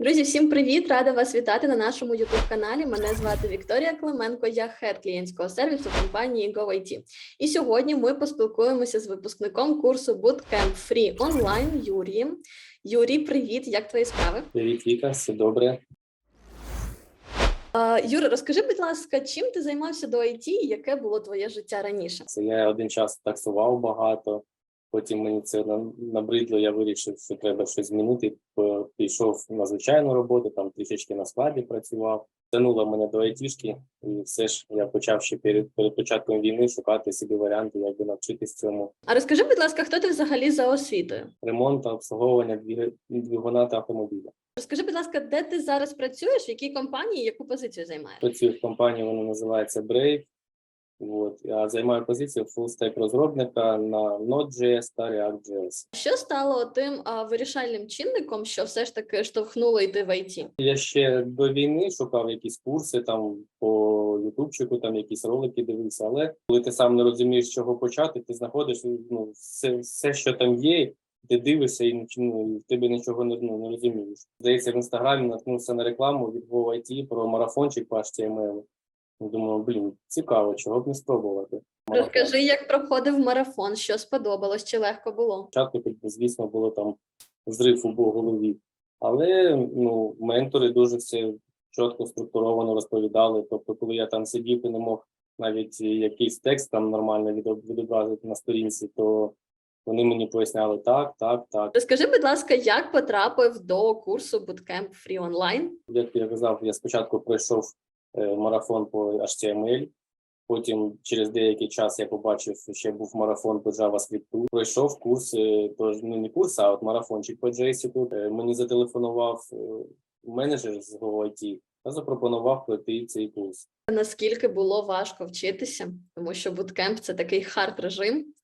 Друзі, всім привіт! Рада вас вітати на нашому youtube каналі. Мене звати Вікторія Клименко, я хед клієнтського сервісу компанії GoIT. І сьогодні ми поспілкуємося з випускником курсу Bootcamp Free онлайн Юрієм. Юрій, привіт! Як твої справи? Привіт, Віка, все добре. Юра, розкажи, будь ласка, чим ти займався до IT і яке було твоє життя раніше? Це я один час таксував багато, потім мені це на- набридло, я вирішив, що треба щось змінити. Пішов на звичайну роботу, там трішечки на складі працював. Тянуло мене до айтішки, і все ж я почав ще перед, перед початком війни шукати собі варіанти, як би навчитись цьому. А розкажи, будь ласка, хто ти взагалі за освітою? Ремонт та обслуговування двигуна та автомобіля. Розкажи, будь ласка, де ти зараз працюєш, в якій компанії, яку позицію займаєш? Працюю в компанії, вона називається Brave. От. Я займаю позицію full-stack розробника на Node.js та React.js. Що стало тим а, вирішальним чинником, що все ж таки штовхнуло йти в ІТ? Я ще до війни шукав якісь курси там по ютубчику, там якісь ролики дивився. Але коли ти сам не розумієш, з чого почати, ти знаходиш ну, все, все, що там є, ти дивишся і ну, тебе нічого не, ну, не розумієш. Здається, в інстаграмі наткнувся на рекламу від GoIT про марафончик по HTML. Думаю, блін, цікаво, чого б не спробувати. Марафон. Розкажи, як проходив марафон, що сподобалось, чи легко було? Спочатку, звісно, було там зрив у голові. Але ну, ментори дуже все чітко структуровано розповідали. Тобто, коли я там сидів і не мог навіть якийсь текст там нормально відо- відобразити на сторінці, то вони мені поясняли так, так, так. Розкажи, будь ласка, як потрапив до курсу Bootcamp Free Online? Як я казав, я спочатку пройшов марафон по HTML, потім через деякий час я побачив, що ще був марафон по JavaScript. Пройшов курс, е, тож ну не курс, а от марафончик по JS. Е, Мені зателефонував е, менеджер з GoIT та запропонував пройти цей курс. Наскільки було важко вчитися, тому що Bootcamp – це такий хард режим.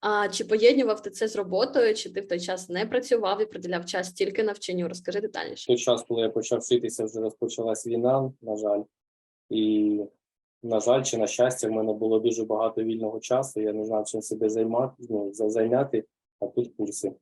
А чи поєднував ти це з роботою, чи ти в той час не працював і приділяв час тільки навчанню? Розкажи детальніше. В той час, коли я почав вчитися, вже розпочалась війна, на жаль. І, на жаль, чи на щастя, в мене було дуже багато вільного часу. Я не знав, чим себе займати, ну, зайняти, а тут курси.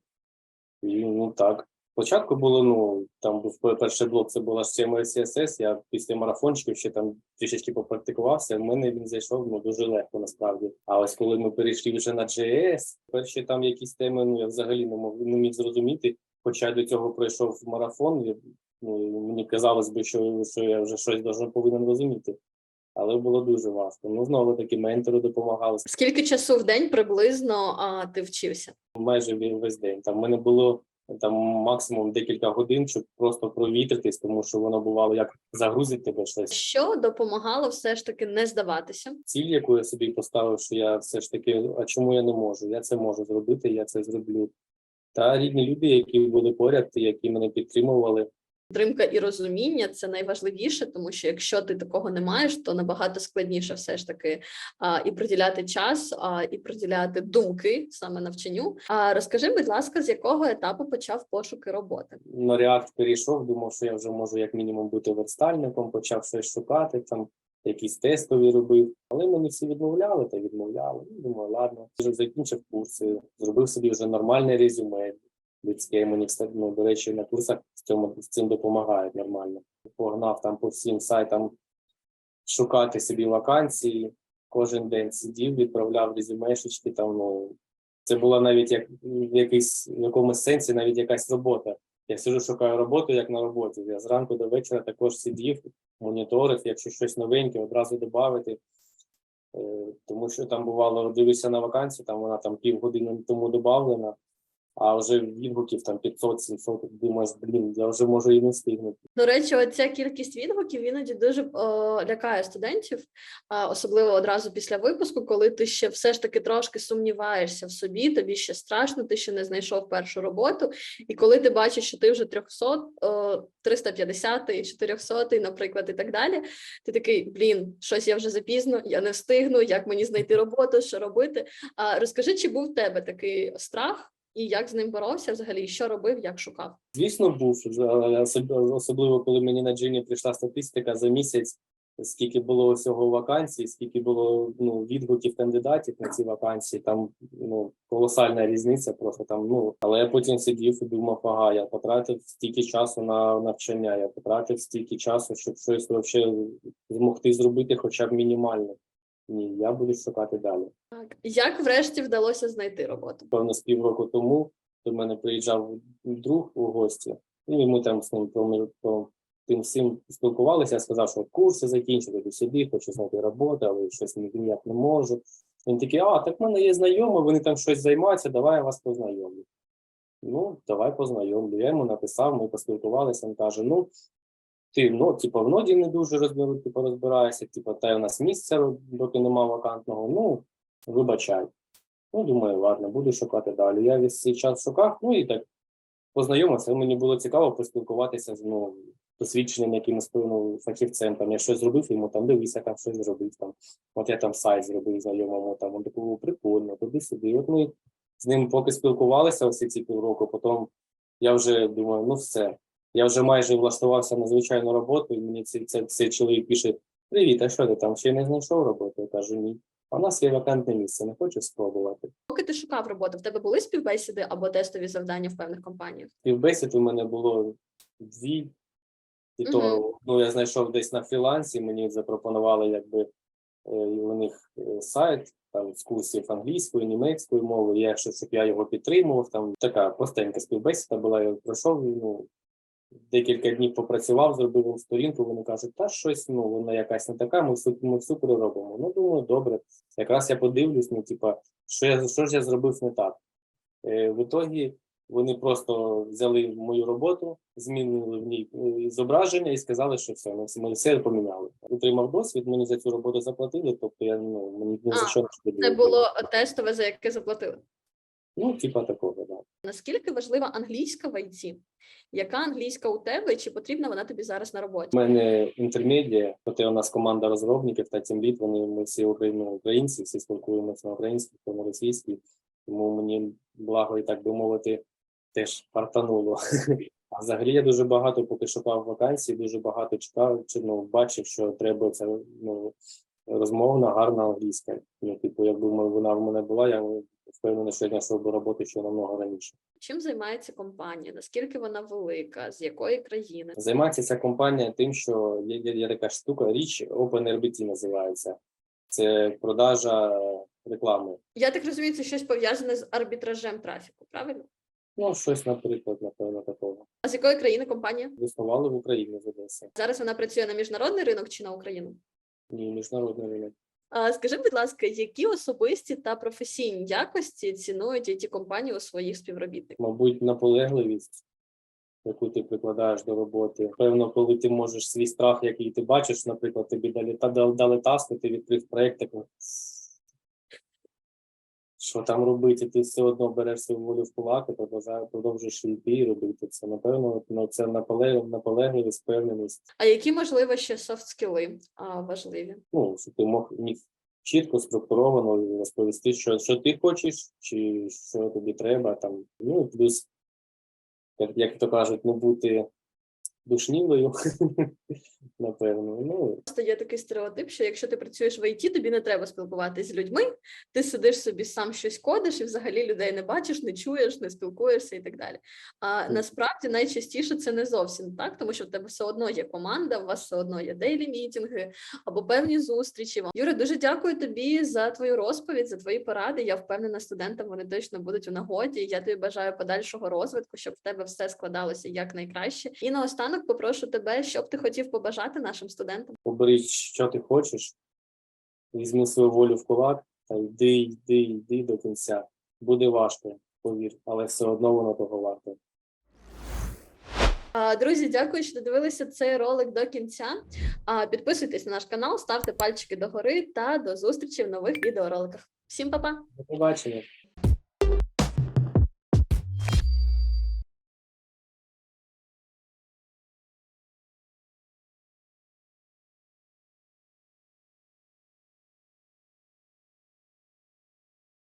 І ну так. Спочатку було, ну, там був перший блок, це була HTML, CSS. Я після марафончиків ще там трішечки попрактикувався. В мене він зайшов ну, дуже легко насправді. А ось коли ми перейшли вже на JS, перші там якісь теми, ну я взагалі не мог не міг зрозуміти. Хоча до цього пройшов марафон, ну, мені казалось би, що, що я вже щось должен повинен розуміти. Але було дуже важко. Ну, знову таки, ментори допомагали Скільки часу в день приблизно а, ти вчився? майже весь день. Там в мене було там максимум декілька годин, щоб просто провітритись, тому що воно бувало як загрузить тебе щось. Що допомагало все ж таки не здаватися? Ціль, яку я собі поставив, що я все ж таки, а чому я не можу? Я це можу зробити, я це зроблю. Та рідні люди, які були поряд, які мене підтримували. Підтримка і розуміння це найважливіше, тому що якщо ти такого не маєш, то набагато складніше все ж таки а, і приділяти час, а, і приділяти думки саме навчанню. А розкажи, будь ласка, з якого етапу почав пошуки роботи? На React перейшов, думав, що я вже можу як мінімум бути верстальником, почав щось шукати, там якісь тестові робив. Але мені всі відмовляли та відмовляли. Ну, Думаю, ладно, вже закінчив курси, зробив собі вже нормальне резюме. Людське кстати, ну, до речі, на курсах з цьому з цим допомагають нормально. Погнав там по всім сайтам шукати собі вакансії. Кожен день сидів, відправляв резюмешечки. Там ну це була навіть як в якийсь в якомусь сенсі, навіть якась робота. Я сижу, шукаю роботу як на роботі. Я зранку до вечора також сидів, моніторив, якщо щось новеньке, одразу додати. Тому що там бувало, дивишся на вакансію, там вона там півгодини тому додавлена, а вже відгуків там 500-700, думаєш, блін, я вже можу і не встигнути. До речі, оця кількість відгуків іноді дуже о, лякає студентів, особливо одразу після випуску, коли ти ще все ж таки трошки сумніваєшся в собі, тобі ще страшно, ти ще не знайшов першу роботу. І коли ти бачиш, що ти вже 300, о, 350, 400, наприклад, і так далі, ти такий, блін, щось я вже запізно, я не встигну, як мені знайти роботу, що робити. А розкажи, чи був в тебе такий страх? І як з ним боровся взагалі, що робив, як шукав? Звісно, був особливо, коли мені на джині прийшла статистика за місяць. скільки було всього вакансій, скільки було ну, відгуків кандидатів на ці вакансії, там ну, колосальна різниця просто там. Ну, але я потім сидів і думав, ага, я потратив стільки часу на навчання, я потратив стільки часу, щоб щось вообще змогти зробити хоча б мінімально. Ні, я буду шукати далі. Так. Як врешті вдалося знайти роботу? Певно, з півроку тому до мене приїжджав друг у гості, і ми там з ним про, про тим всім спілкувалися. Я сказав, що курси закінчили до сюди, хочу знайти роботу, але щось ніяк не можу. Він такий, а так в мене є знайомі, вони там щось займаються, давай я вас познайомлю. Ну, давай познайомлю. Я йому написав, ми поспілкувалися. Він каже: ну, ти ну, типу, в ноді не дуже розбиру, типу, розбираєшся, типу, та й у нас місця, доки нема вакантного. Ну, вибачай. Ну, думаю, ладно, буду шукати далі. Я весь цей час шукав, ну і так познайомився. Мені було цікаво поспілкуватися з ну, досвідченим якимось ну, фахівцем. Там я щось зробив, йому там дивися, там щось зробив. Там. От я там сайт зробив знайомому, там він такий, «О, прикольно, туди-сюди. От ми з ним поки спілкувалися ось ці півроку, потім я вже думаю, ну все. Я вже майже влаштувався на звичайну роботу, і мені цей, цей, цей чоловік пише: Привіт, а що ти там ще не знайшов роботу? Я кажу, ні. А в нас є вакантне місце, не хочеш спробувати. Поки ти шукав роботу, в тебе були співбесіди або тестові завдання в певних компаніях? Співбесід у мене було дві, і Мгм. то ну, я знайшов десь на фрілансі, мені запропонували якби е, у них е, сайт там з курсів англійської, німецької мови. Я що щоб я його підтримував. Там така простенька співбесіда була. Я пройшов ну, декілька днів попрацював, зробив їм сторінку. Вони кажуть, та щось ну вона якась не така. Ми всю ми всю переробимо. Ну думаю, добре. Якраз я подивлюсь, ну типа, що я що ж я зробив не так. Е, в ітогі вони просто взяли мою роботу, змінили в ній е, зображення і сказали, що все, ми все, ми все поміняли. Отримав досвід, мені за цю роботу заплатили, тобто я ну мені ні за що не. Це було тестове, за яке заплатили. Ну, типа такого, да. Наскільки важлива англійська в ІТ? Яка англійська у тебе, і чи потрібна вона тобі зараз на роботі? У мене інтермедія, проте у нас команда розробників та тімліт, вони ми всі українці, всі спілкуємося на українській, на російській, тому мені благо і так би мовити, теж фартануло. А взагалі я дуже багато поки шукав вакансій, дуже багато чекав, чи ну бачив, що треба це ну розмовна, гарна англійська. Ну, типу, якби м- вона в мене була, я впевнений, що я знайшов би роботу ще намного раніше. Чим займається компанія? Наскільки вона велика? З якої країни? Займається ця компанія тим, що є, є, є така штука, річ OpenRBT називається. Це продажа реклами. Я так розумію, це щось пов'язане з арбітражем трафіку, правильно? Ну, щось, наприклад, напевно, такого. А з якої країни компанія? Існували в Україні з Одеси. Зараз вона працює на міжнародний ринок чи на Україну? Ні, міжнародний ринок. Скажи, будь ласка, які особисті та професійні якості цінують ті компанії у своїх співробітників? Мабуть, наполегливість, яку ти прикладаєш до роботи. Певно, коли ти можеш свій страх, який ти бачиш, наприклад, тобі дали, та, дали, таски, ти відкрив проєкт, що там робити, ти все одно береш свою волю в кулак і продовжуєш, йти і робити це. Напевно, ну, це наполег, наполегливість, впевненість. А які, можливо, ще софт-скіли важливі? ну, щоб ти мог міг чітко, структуровано розповісти, що, що ти хочеш, чи що тобі треба. Там. Ну, плюс, як, як то кажуть, не бути душнілою, напевно. Ну, Просто є такий стереотип, що якщо ти працюєш в ІТ, тобі не треба спілкуватися з людьми, ти сидиш собі сам щось кодиш і взагалі людей не бачиш, не чуєш, не спілкуєшся і так далі. А насправді найчастіше це не зовсім так, тому що в тебе все одно є команда, у вас все одно є дейлі мітинги або певні зустрічі. Юра, дуже дякую тобі за твою розповідь, за твої поради. Я впевнена, студентам вони точно будуть у нагоді. Я тобі бажаю подальшого розвитку, щоб в тебе все складалося якнайкраще. І наостанок попрошу тебе, що б ти хотів побажати нашим студентам. обери, що ти хочеш, візьми свою волю в кулак та йди, йди, йди до кінця. Буде важко, повір, але все одно воно того варте. А, Друзі, дякую, що додивилися цей ролик до кінця. А, Підписуйтесь на наш канал, ставте пальчики догори та до зустрічі в нових відеороликах. Всім па-па! До побачення.